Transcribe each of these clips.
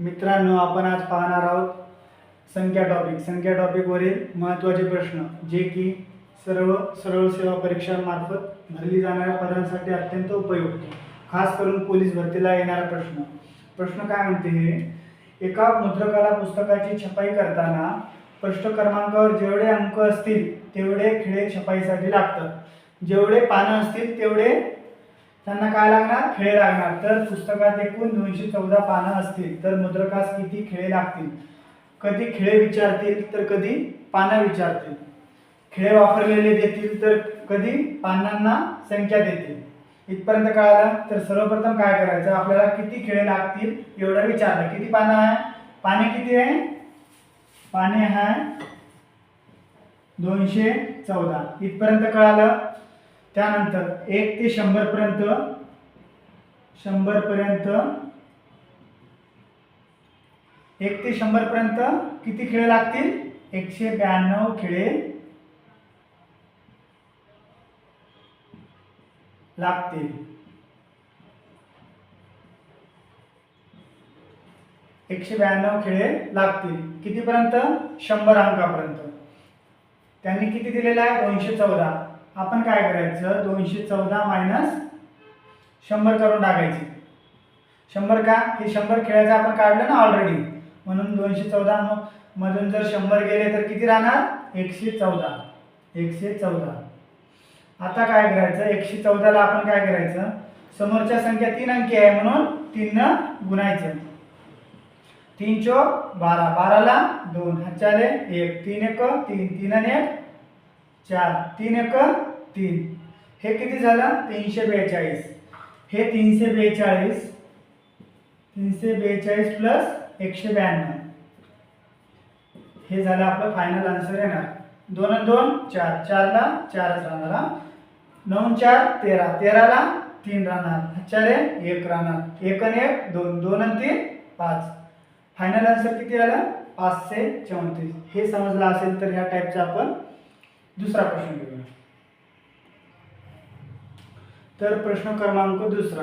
मित्रांनो आपण आज पाहणार आहोत संख्या टॉपिक संख्या टॉपिकवरील महत्त्वाचे प्रश्न जे की सर्व सरळ सेवा परीक्षांमार्फत भरली जाणाऱ्या पदांसाठी अत्यंत उपयुक्त खास करून पोलीस भरतीला येणारा प्रश्न. प्रश्न काय म्हणते हे? एका मुद्रकाला पुस्तकाची छपाई करताना पृष्ठ क्रमांकावर जेवढे अंक असतील तेवढे खिळे छपाईसाठी लागतात. जेवढे पानं असतील तेवढे त्यांना काय लागणार? खेळ लागणार. तर पुस्तकात एकूण दोनशे चौदा पानं असतील तर मुद्रकास किती खेळे लागतील? कधी खेळे विचारतील तर कधी पानं विचारतील. खेळे वापरलेले देतील तर कधी पानांना संख्या देतील. इथपर्यंत कळालं? तर सर्वप्रथम काय करायचं? आपल्याला किती खेळ लागतील एवढं विचारलं. किती पानं आहे? पाने किती आहे? पाने आहे दोनशे चौदा. इथपर्यंत कळालं? त्यानंतर एक ते शंभरपर्यंत शंभरपर्यंत एक ते शंभरपर्यंत किती खिळे लागतील? एकशे ब्याण्णव खिळे लागतील. एकशे ब्याण्णव खिळे लागतील. कितीपर्यंत? शंभर अंकापर्यंत. त्यांनी किती दिलेलं आहे? दोनशे चौदा. आपण काय करायचं? दोनशे चौदा मायनस शंभर करून टाकायचे. शंभर का? हे शंभर खेळायचं आपण काढलं ना ऑलरेडी म्हणून दोनशे चौदा मधून जर शंभर गेले तर किती राहणार? एकशे चौदा. एकशे चौदा. आता काय करायचं? एकशे चौदाला आपण काय करायचं? समोरच्या संख्या तीन अंकी आहे म्हणून तीननं गुणायचं. तीन चो बारा. बाराला दोन. हजार एक. तीन एक तीन. तीन आणि एक चार. तीन एक तीन. हे किती झालं? तीनशे बेचाळीस. हे तीनशे बेचाळीस तीनशे बेचाळीस प्लस एकशे ब्याण्णव. हे झालं आपलं फायनल आन्सर येणार दोन दोन चार. चारला चारच राहणार नऊ चार तेरा. तेराला तीन राहणार. चार एक राहणार. एक आणि एक दोन. दोन आणि तीन पाच. फायनल आन्सर किती आला? पाचशे चौतीस. हे समजलं असेल तर ह्या टाईपचा आपण दुसरा प्रश्न घेऊया. तर प्रश्न क्रमांक दुसरा.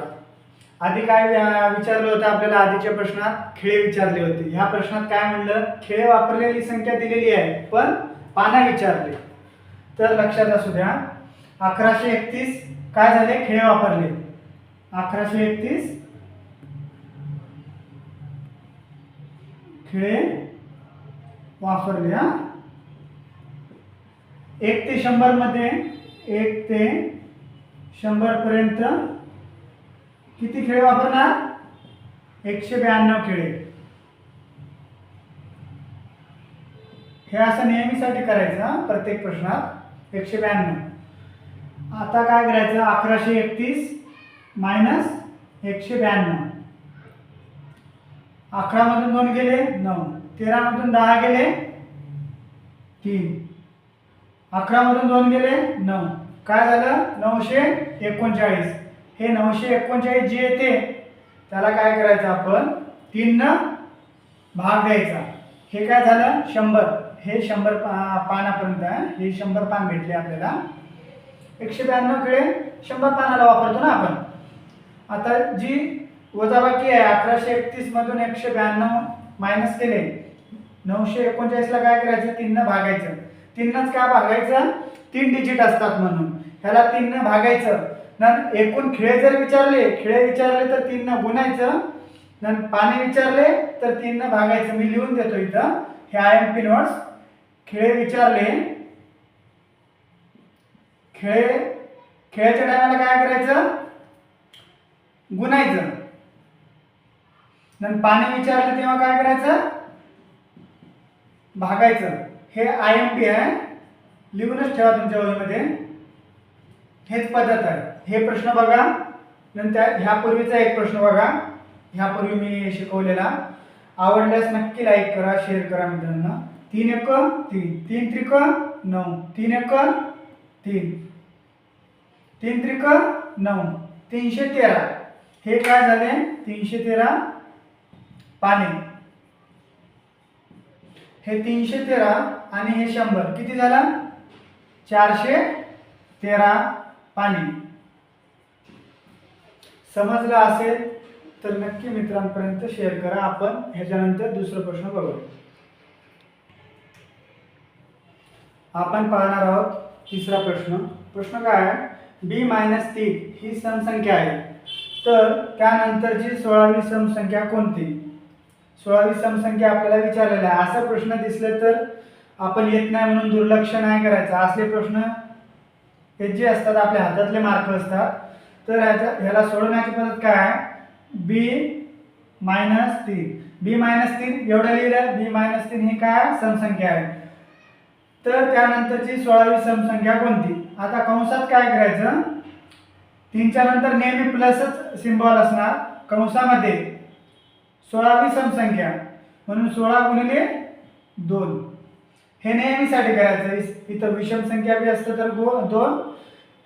आधी काय विचारलं होतं आपल्याला? आधीच्या प्रश्नात खेळे विचारले होते. ह्या प्रश्नात काय म्हणलं? खेळे वापरलेली संख्या दिलेली आहे पण पाना विचारले. तर लक्षात असू द्या. अकराशे एकतीस काय झाले? खेळे वापरले. अकराशे एकतीस खिळे वापरले हा. एक ते शंभरमध्ये एक ते शंभर पर्यंत किती खेळ वापरणार? एकशे ब्याण्णव खेळे. हे असं नेहमीसाठी करायचं प्रत्येक प्रश्नात. एकशे ब्याण्णव. आता काय करायचं? अकराशे एकतीस मायनस एकशे ब्याण्णव. अकरामधून दोन गेले नऊ. तेरामधून दहा गेले तीन. अकरामधून दोन गेले नऊ. काय झालं? नऊशे एकोणचाळीस. हे नऊशे एकोणचाळीस जे येते त्याला काय करायचं आपण? तीननं भाग द्यायचा. हे काय झालं? शंभर. हे शंभर पा पानापर्यंत आहे. हे शंभर पान भेटले आपल्याला. एकशे ब्याण्णव शंभर पानाला वापरतो ना आपण. आता जी वजाबाकी आहे अकराशे एकतीसमधून एकशे ब्याण्णव मायनस केले नऊशे एकोणचाळीसला काय करायचं? तीननं भागायचं. तीननंच का भागायचं? तीन डिजिट असतात म्हणून. ह्याला तीननं भागायचं. न एकूण खेळे जर विचारले खिळे विचारले तर तीननं गुणायचं न पाणी विचारले तर तीननं भागायचं. मी लिहून देतो इथं. हे आय एम पी नोट्स. खेळे विचारले. खेळे खेळाच्या टायमाला काय करायचं? गुणायचं नंतर पाणी विचारलं तेव्हा काय करायचं? भागायचं. हे आय एम पी आहे. लिहूनच ठेवा तुमच्या वहीमध्ये हेच पद्धत आहे. हे प्रश्न बघा. नंतर ह्यापूर्वीचा एक प्रश्न बघा. ह्यापूर्वी मी शिकवलेला. आवडल्यास नक्की लाईक करा शेअर करा मित्रांनो. तीन एक तीन. तीन त्रिक नऊ. तीन एक तीन. तीन त्रिक नऊ. तीनशे तेरा. हे काय झाले? तीनशे तेरा पाने. हे तीनशे तेरा आणि हे शंभर. किती झाला? चारशे तेरा पाणी. समजलं असेल तर नक्की मित्रांपर्यंत शेअर करा. आपण ह्याच्यानंतर दुसरा प्रश्न बघू आपण पाहणार आहोत तिसरा प्रश्न. प्रश्न काय आहे? बी मायनस तीन ही समसंख्या आहे. तर त्यानंतरची सोळावी समसंख्या कोणती? सोळावी समसंख्या आपल्याला विचारलेला आहे. असा प्रश्न दिसले तर आपण येत नाही म्हणून दुर्लक्ष नाही करायचं. असले प्रश्न हे जे असतात आपल्या हातातले मार्क असतात. तर ह्याचा ह्याला सोडवण्याची पद्धत काय आहे? बी मायनस तीन बी मायनस तीन एवढं लिहिलं. बी मायनस तीन ही काय? समसंख्या आहे. तर त्यानंतरची सोळावी समसंख्या कोणती? आता कंसात काय करायचं? तीनच्या नंतर नेहमी प्लसच सिम्बॉल असणार. कंसामध्ये सोळावी समसंख्या. म्हणून सोळा गुणिले दोन. हे नेहमीसाठी करायचं इथं विषम संख्या बी असतं तर गो दोन.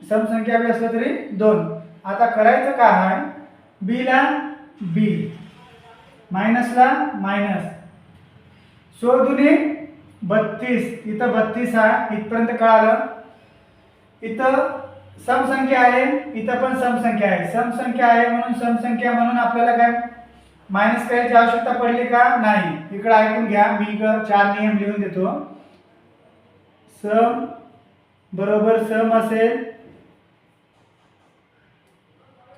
समसंख्या बी असलं तरी दोन. आता करायचं काय आहे? बीला बी मायनसला मायनस सो दुनी बत्तीस. इथं बत्तीस आहे. इथपर्यंत कळालं? इथं समसंख्या आहे. इथं पण समसंख्या आहे. समसंख्या आहे म्हणून समसंख्या म्हणून आपल्याला काय? मायनस करायची आवश्यकता पडली का? नाही. इकडं ऐकून घ्या. मी इकडं चार नियम लिहून देतो. सम बरोबर सम असेल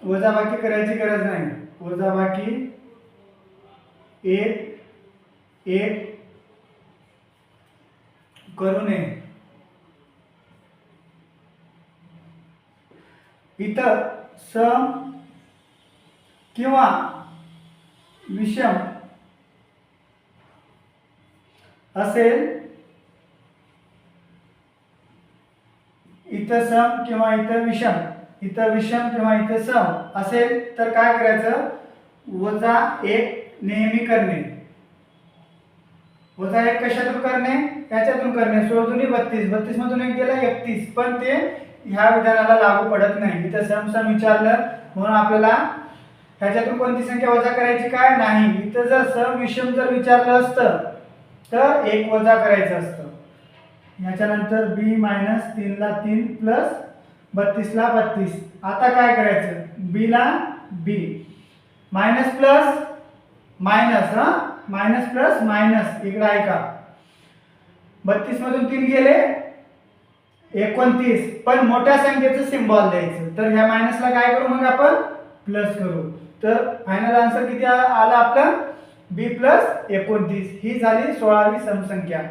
वजाबाकी करायची गरज नाही. वजाबाकी एक एक करू नये. इथं सम किंवा विषम. असेल इथं सम किंवा इथं विषम. इथं विषम किंवा इथं सम. असेल तर काय करायचं? वजा एक नेहमी करणे. वजा एक कशातून करणे? याच्यातून करणे. सोळ बत्तीस. बत्तीस मधून एक गेला एकतीस. पण ते ह्या विधानाला लागू पडत नाही. इथं सम सम विचारलं म्हणून आपल्याला ह्याच्यातून कोणती संख्या वजा करायची? काय नाही. इथं जर सविषम जर विचारलं असतं तर एक वजा करायचं असतं. याच्यानंतर बी मायनस तीनला तीन प्लस बत्तीसला बत्तीस. आता काय करायचं? बीला बी मायनस प्लस मायनस हां? मायनस प्लस मायनस इकडं ऐका. बत्तीसमधून तीन गेले एकोणतीस. पण मोठ्या संख्येचं सिम्बॉल द्यायचं. तर ह्या मायनसला काय करू मग आपण? प्लस करू. तर फायनल आन्सर किती आला आपला? बी प्लस एकोणतीस. ही झाली सोळावी समसंख्या.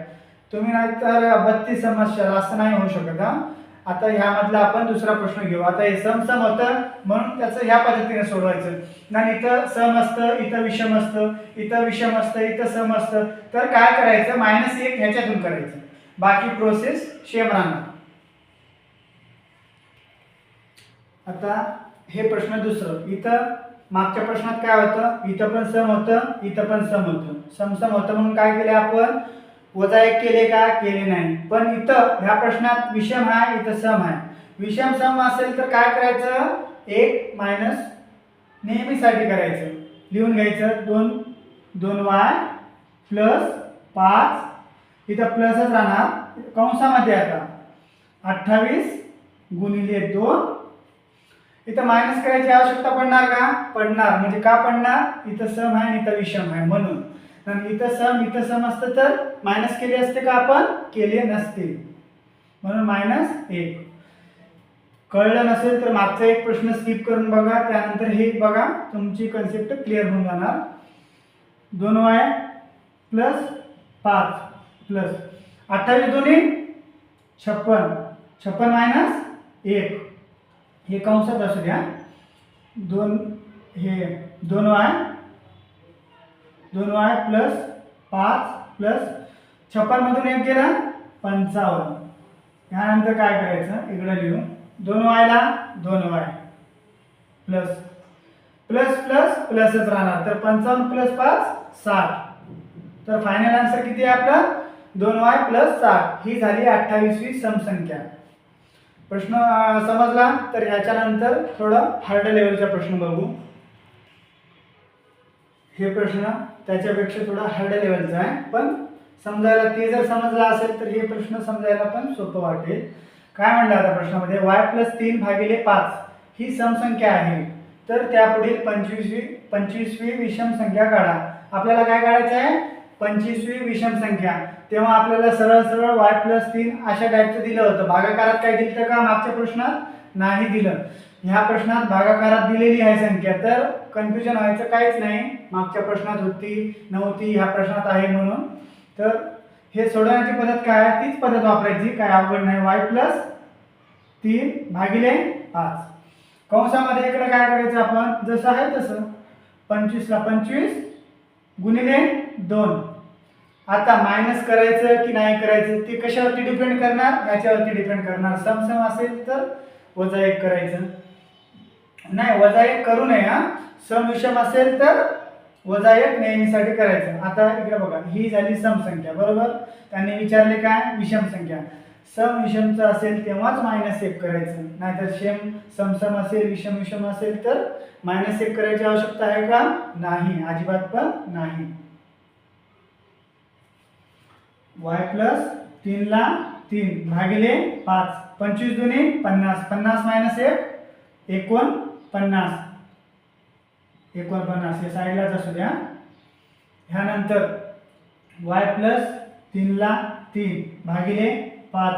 तुम्ही नाही तर बत्तीस समस्या. असं नाही होऊ शकत हा. आता ह्यामधला आपण दुसरा प्रश्न घेऊ. आता हे सम सम होतं म्हणून त्याचं ह्या पद्धतीने सोडवायचं. नाही इथं सम असतं इथं विषम असतं इथं विषम असतं इथं सम असतं. तर काय करायचं? मायनस एक ह्याच्यातून करायचं. बाकी प्रोसेस शेम राहणार. आता हे प्रश्न दुसरं. इथं मागच्या प्रश्नात काय होतं? इथं पण सम होतं इथं पण सम होतं. सम सम होतं म्हणून काय केले आपण? वजा एक केले का? केले नाही. पण इथं ह्या प्रश्नात विषम आहे इथं सम आहे. विषम सम असेल तर काय करायचं? एक मायनस नेहमीसाठी करायचं. लिहून घ्यायचं. दोन दोन वाय प्लस पाच. इथं प्लसच राहणार. कंसामध्ये आता अठ्ठावीस गुणिले दोन इथं मायनस करायची आवश्यकता पडणार का? पडणार. म्हणजे का पडणार? इथं सम आहे आणि इथं विषम आहे म्हणून. आणि इथं सम इथं सम असतं तर मायनस केले असते का आपण? केले नसते. म्हणून मायनस एक. कळलं नसेल तर मागचा एक प्रश्न स्किप करून बघा. त्यानंतर हे बघा. तुमची कन्सेप्ट क्लिअर होऊन जाणार. दोन वाय प्लस पाच प्लस अठ्ठावीस दोन्ही छप्पन. छप्पन मायनस एक. हे कंसात असू द्या. दोन हे दोन वाय दोन वाय प्लस पाच प्लस छप्पनमधून एक गेला पंचावन्न. ह्यानंतर काय करायचं? इकडं लिहू दोन वायला दोन वाय. प्लस प्लस प्लस प्लसच राहणार. तर पंचावन्न प्लस पाच साठ. तर फायनल आन्सर किती आहे आपला? दोन वाय प्लस साठ. ही झाली अठ्ठावीसवी समसंख्या. प्रश्न समजला? तर याच्यानंतर थोडं हार्ड लेवलचा प्रश्न बघू. हे प्रश्न त्याच्यापेक्षा थोडा हार्ड लेवलचा आहे. पण समजायला ते जर समजला असेल तर हे प्रश्न समजायला पण सोपं वाटेल. काय म्हणलं आता प्रश्नामध्ये? वाय प्लस तीन भागिले पाच ही समसंख्या आहे. तर त्यापुढील पंचवीसवी पंचवीसवी विषम संख्या काढा. आपल्याला काय काढायचं आहे? पंचवीसवी विषम संख्या. तेव्हा आपल्याला सरळ सरळ वाय प्लस तीन अशा टाईपचं दिलं होतं. भागाकारात काय दिलं का? मागच्या प्रश्नात नाही दिलं. ह्या प्रश्नात भागाकारात दिलेली आहे संख्या. तर कन्फ्युजन व्हायचं काहीच नाही. मागच्या प्रश्नात होती नव्हती ह्या प्रश्नात आहे म्हणून. तर हे सोडवण्याची पद्धत काय आहे? तीच पद्धत वापरायची. काय अवघड नाही. वाय प्लस तीन भागिले पाच. कंसामध्ये इकडे काय करायचं आपण? जसं आहे तसं. पंचवीसला पंचवीस गुणिले दोन. आता मायनस करायचं की नाही करायचं ते कशावरती डिपेंड करणार? याच्यावरती डिपेंड करणार. समसम असेल तर वजा एक करायचं. नाही वजा एक करू नये हा. सम विषम असेल तर वजा एक नेहमीसाठी करायचं. आता इकडे बघा ही झाली समसंख्या बरोबर? त्यांनी विचारले काय? विषम संख्या. सम विषमचं असेल तेव्हाच मायनस एक करायचं. नाहीतर शेम समसम असेल विषम विषम असेल तर मायनस एक करायची आवश्यकता आहे का? नाही अजिबात पण नाही. वाय प्लस तीनला तीन भागिले पाच. पंचवीस दोन्ही पन्नास. पन्नास मायनस एक एकोण पन्नास. एकोणपन्नास हे साईडलाच असू द्या. ह्यानंतर वाय प्लस तीनला तीन भागिले पाच.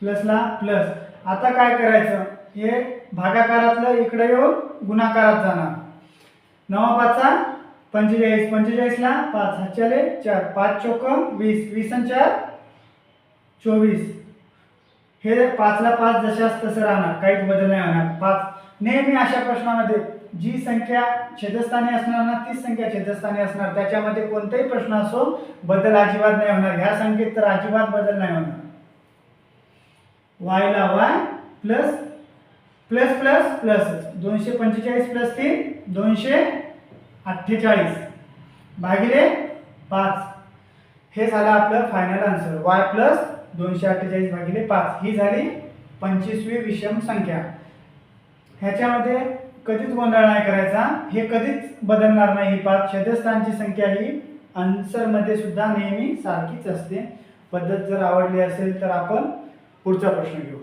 प्लसला प्लस. आता काय करायचं? हे भागाकारातलं इकडे येऊन गुणाकारात जाणार. नवा पाचचा पंचेचाळीस पंचेचाळीसला पाच हातच्याले चार पाच चोक वीस वीस आणि चार चोवीस. हे पाचला पाच जशाच तसं राहणार काहीच बदल नाही होणार. पाच. नेहमी अशा प्रश्नामध्ये जी संख्या छेदस्थानी असणार ना तीच संख्या छेदस्थानी असणार. त्याच्यामध्ये कोणताही प्रश्न असो बदल अजिबात नाही होणार. ह्या संख्येत तर अजिबात बदल नाही होणार. वायला Y plus plus plus plus दोनशे पंचेचाळीस प्लस तीन दोनशे अठ्ठेचाळीस. भागिले पाच. हे झालं आपलं फायनल आन्सर वाय प्लस दोनशे अठ्ठेचाळीस भागिले पाच. ही झाली पंचवीसवी विषम संख्या. ह्याच्यामध्ये कधीच गोंधळ नाही करायचा. हे कधीच बदलणार नाही. ही पाच छेदस्थानची संख्या ही आन्सरमध्ये सुद्धा नेहमी सारखीच असते. पद्धत जर आवडली असेल तर आपण पुढचा प्रश्न घेऊ.